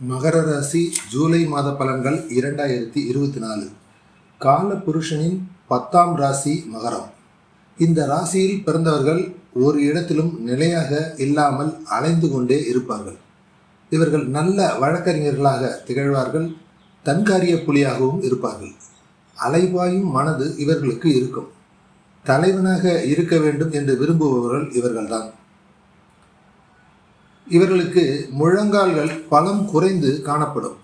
மகர ராசி ஜூலை மாத பலன்கள் இரண்டாயிரத்தி இருபத்தி நாலு. கால புருஷனின் பத்தாம் ராசி மகரம். இந்த ராசியில் பிறந்தவர்கள் ஒரு இடத்திலும் நிலையாக இல்லாமல் அலைந்து கொண்டே இருப்பார்கள். இவர்கள் நல்ல வழக்கறிஞர்களாக திகழ்வார்கள் தன்காரிய புலியாகவும் இருப்பார்கள். அலைபாயும் மனது இவர்களுக்கு இருக்கும். தலைவனாக இருக்க வேண்டும் என்று விரும்புபவர்கள் இவர்கள்தான். இவர்களுக்கு முழங்கால்கள் பலம் குறைந்து காணப்படும்.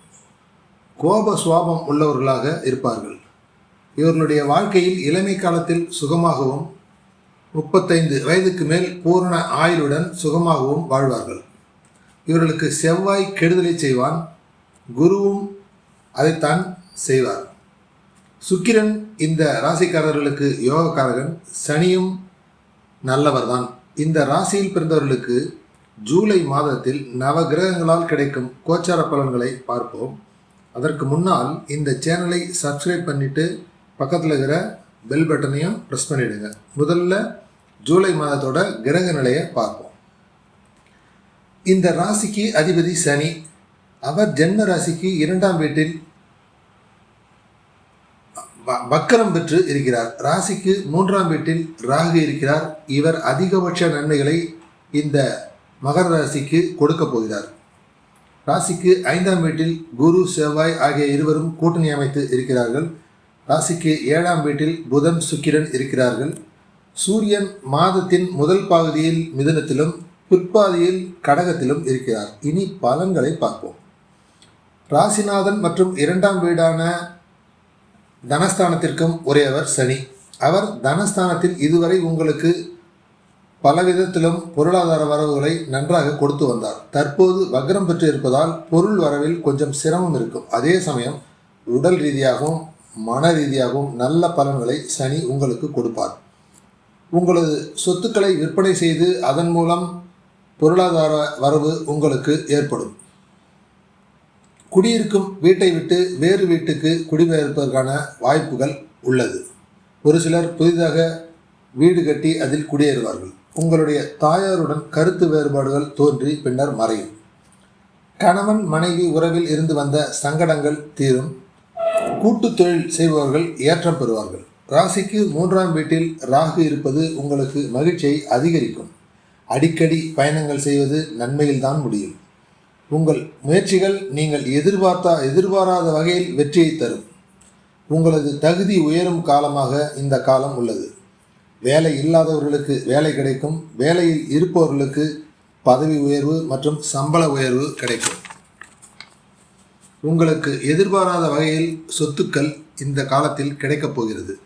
கோப சுவாபம் உள்ளவர்களாக இருப்பார்கள். இவர்களுடைய வாழ்க்கையில் இளமை காலத்தில் சுகமாகவும் முப்பத்தைந்து வயதுக்கு மேல் பூரண ஆயுளுடன் சுகமாகவும் வாழ்வார்கள். இவர்களுக்கு செவ்வாய் கெடுதலை செய்வான். குருவும் அதைத்தான் செய்வார். சுக்கிரன் இந்த ராசிக்காரர்களுக்கு யோகக்காரகன். சனியும் நல்லவர்தான். இந்த ராசியில் பிறந்தவர்களுக்கு ஜூலை மாதத்தில் நவ கிரகங்களால் கிடைக்கும் கோச்சார பலன்களை பார்ப்போம். அதற்கு முன்னால் இந்த சேனலை சப்ஸ்கிரைப் பண்ணிவிட்டு பக்கத்தில் இருக்கிற பெல் பட்டனையும் ப்ரெஸ் பண்ணிவிடுங்க முதல்ல ஜூலை மாதத்தோட கிரக நிலையை பார்ப்போம். இந்த ராசிக்கு அதிபதி சனி. அவர் ஜென்ம ராசிக்கு இரண்டாம் வீட்டில் வக்கரம் பெற்று இருக்கிறார். ராசிக்கு மூன்றாம் வீட்டில் ராகு இருக்கிறார். இவர் அதிகபட்ச நன்மைகளை இந்த மகர ராசிக்கு கொடுக்க போகிறார். ராசிக்கு ஐந்தாம் வீட்டில் குரு செவ்வாய் ஆகிய இருவரும் கூட்டணி அமைத்து இருக்கிறார்கள். ராசிக்கு ஏழாம் வீட்டில் புதன் சுக்கிரன் இருக்கிறார்கள். சூரியன் மாதத்தின் முதல் பகுதியில் மிதுனத்திலும் பிற்பாதியில் கடகத்திலும் இருக்கிறார். இனி பலன்களை பார்ப்போம். ராசிநாதன் மற்றும் இரண்டாம் வீடான தனஸ்தானத்திற்கும் உரியவர் சனி. அவர் தனஸ்தானத்தில் இதுவரை உங்களுக்கு பல விதத்திலும் பொருளாதார வரவுகளை நன்றாக கொடுத்து வந்தார். தற்போது வக்ரம் பெற்று இருப்பதால் பொருள் வரவில் கொஞ்சம் சிரமம் இருக்கும். அதே சமயம் உடல் ரீதியாகவும் மன ரீதியாகவும் நல்ல பலன்களை சனி உங்களுக்கு கொடுப்பார். உங்களது சொத்துக்களை விற்பனை செய்து அதன் மூலம் பொருளாதார வரவு உங்களுக்கு ஏற்படும். குடியிருக்கும் வீட்டை விட்டு வேறு வீட்டுக்கு குடிபெயர்ப்பதற்கான வாய்ப்புகள் உள்ளது. ஒரு சிலர் புதிதாக வீடு கட்டி அதில் குடியேறுவார்கள். உங்களுடைய தாயாருடன் கருத்து வேறுபாடுகள் தோன்றி பின்னர் மறையும். கணவன் மனைவி உறவில் இருந்து வந்த சங்கடங்கள் தீரும். கூட்டு தொழில் செய்பவர்கள் ஏற்றம் பெறுவார்கள். ராசிக்கு மூன்றாம் வீட்டில் ராகு இருப்பது உங்களுக்கு மகிழ்ச்சியை அதிகரிக்கும். அடிக்கடி பயணங்கள் செய்வது நன்மையில்தான் முடியும். உங்கள் முயற்சிகள் நீங்கள் எதிர்பார்த்தா எதிர்பாராத வகையில் வெற்றியை தரும். உங்களது தகுதி உயரும் காலமாக இந்த காலம் உள்ளது. வேலை இல்லாதவர்களுக்கு வேலை கிடைக்கும். வேலையில் இருப்பவர்களுக்கு பதவி உயர்வு மற்றும் சம்பள உயர்வு கிடைக்கும். உங்களுக்கு எதிர்பாராத வகையில் சொத்துக்கள் இந்த காலத்தில் கிடைக்கப் போகிறது.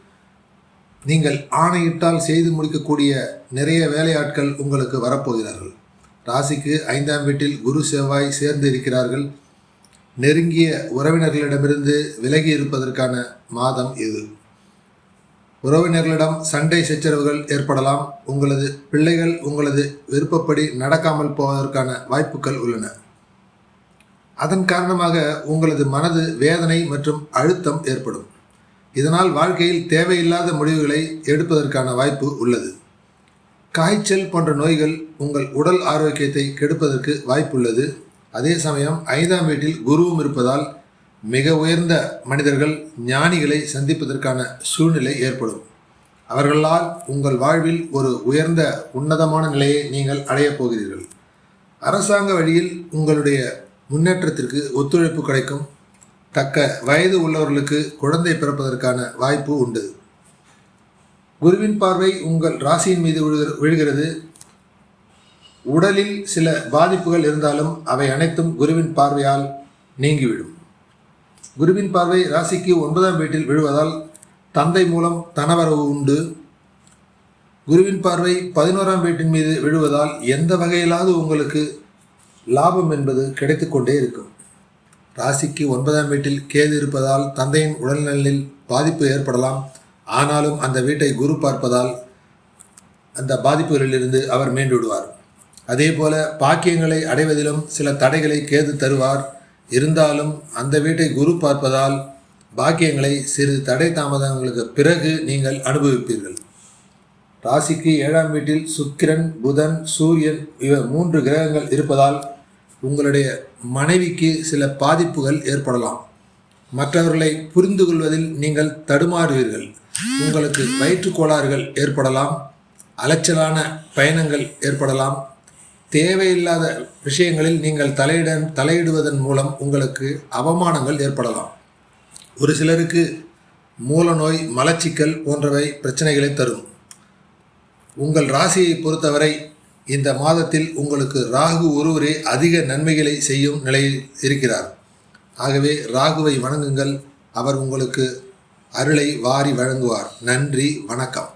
நீங்கள் ஆணையிட்டால் செய்து முடிக்கக்கூடிய நிறைய வேலையாட்கள் உங்களுக்கு வரப்போகிறார்கள். ராசிக்கு ஐந்தாம் வீட்டில் குரு செவ்வாய் சேர்ந்து இருக்கிறார்கள். நெருங்கிய உறவினர்களிடமிருந்து விலகி இருப்பதற்கான மாதம் இது. உறவினர்களிடம் சண்டை சச்சரவுகள் ஏற்படலாம். உங்களது பிள்ளைகள் உங்களது விருப்பப்படி நடக்காமல் போவதற்கான வாய்ப்புகள் உள்ளன. அதன் காரணமாக உங்களது மனது வேதனை மற்றும் அழுத்தம் ஏற்படும். இதனால் வாழ்க்கையில் தேவையில்லாத முடிவுகளை எடுப்பதற்கான வாய்ப்பு உள்ளது. காய்ச்சல் போன்ற நோய்கள் உங்கள் உடல் ஆரோக்கியத்தை கெடுப்பதற்கு வாய்ப்புள்ளது. அதே சமயம் ஐந்தாம் வீட்டில் குருவும் இருப்பதால் மிக உயர்ந்த மனிதர்கள் ஞானிகளை சந்திப்பதற்கான சூழ்நிலை ஏற்படும். அவர்களால் உங்கள் வாழ்வில் ஒரு உயர்ந்த உன்னதமான நிலையை நீங்கள் அடையப் போகிறீர்கள். அரசாங்க வழியில் உங்களுடைய முன்னேற்றத்திற்கு ஒத்துழைப்பு கிடைக்கும். தக்க வயது உள்ளவர்களுக்கு குழந்தை பிறப்பதற்கான வாய்ப்பு உண்டு. குருவின் பார்வை உங்கள் ராசியின் மீது விழுகிறது. உடலில் சில பாதிப்புகள் இருந்தாலும் அவை அனைத்தும் குருவின் பார்வையால் நீங்கிவிடும். குருவின் பார்வை ராசிக்கு ஒன்பதாம் வீட்டில் விழுவதால் தந்தை மூலம் தனவரவு உண்டு. குருவின் பார்வை பதினோராம் வீட்டின் மீது விழுவதால் எந்த வகையிலாவது உங்களுக்கு லாபம் என்பது கிடைத்துக்கொண்டே இருக்கும். ராசிக்கு ஒன்பதாம் வீட்டில் கேது இருப்பதால் தந்தையின் உடல்நலில் பாதிப்பு ஏற்படலாம். ஆனாலும் அந்த வீட்டை குரு பார்ப்பதால் அந்த பாதிப்புகளிலிருந்து அவர் மீண்டு விடுவார். அதே போல பாக்கியங்களை அடைவதிலும் சில தடைகளை கேது தருவார். இருந்தாலும் அந்த வீட்டை குரு பார்ப்பதால் பாக்கியங்களை சிறிது தடை தாமதங்களுக்கு பிறகு நீங்கள் அனுபவிப்பீர்கள். ராசிக்கு ஏழாம் வீட்டில் சுக்கிரன் புதன் சூரியன் இவ மூன்று கிரகங்கள் இருப்பதால் உங்களுடைய மனைவிக்கு சில பாதிப்புகள் ஏற்படலாம். மற்றவர்களை புரிந்து கொள்வதில் நீங்கள் தடுமாறுவீர்கள். உங்களுக்கு வயிற்றுக் கோளாறுகள் ஏற்படலாம். அலைச்சலான பயணங்கள் ஏற்படலாம். தேவையில்லாத விஷயங்களில் நீங்கள் தலையிட தலையிடுவதன் மூலம் உங்களுக்கு அவமானங்கள் ஏற்படலாம். ஒரு சிலருக்கு மூலநோய் மலச்சிக்கல் போன்றவை பிரச்சனைகளை தரும். உங்கள் ராசியை பொறுத்தவரை இந்த மாதத்தில் உங்களுக்கு ராகு ஒருவரே அதிக நன்மைகளை செய்யும் நிலையில் இருக்கிறார். ஆகவே ராகுவை வணங்குங்கள். அவர் உங்களுக்கு அருளை வாரி வழங்குவார். நன்றி வணக்கம்.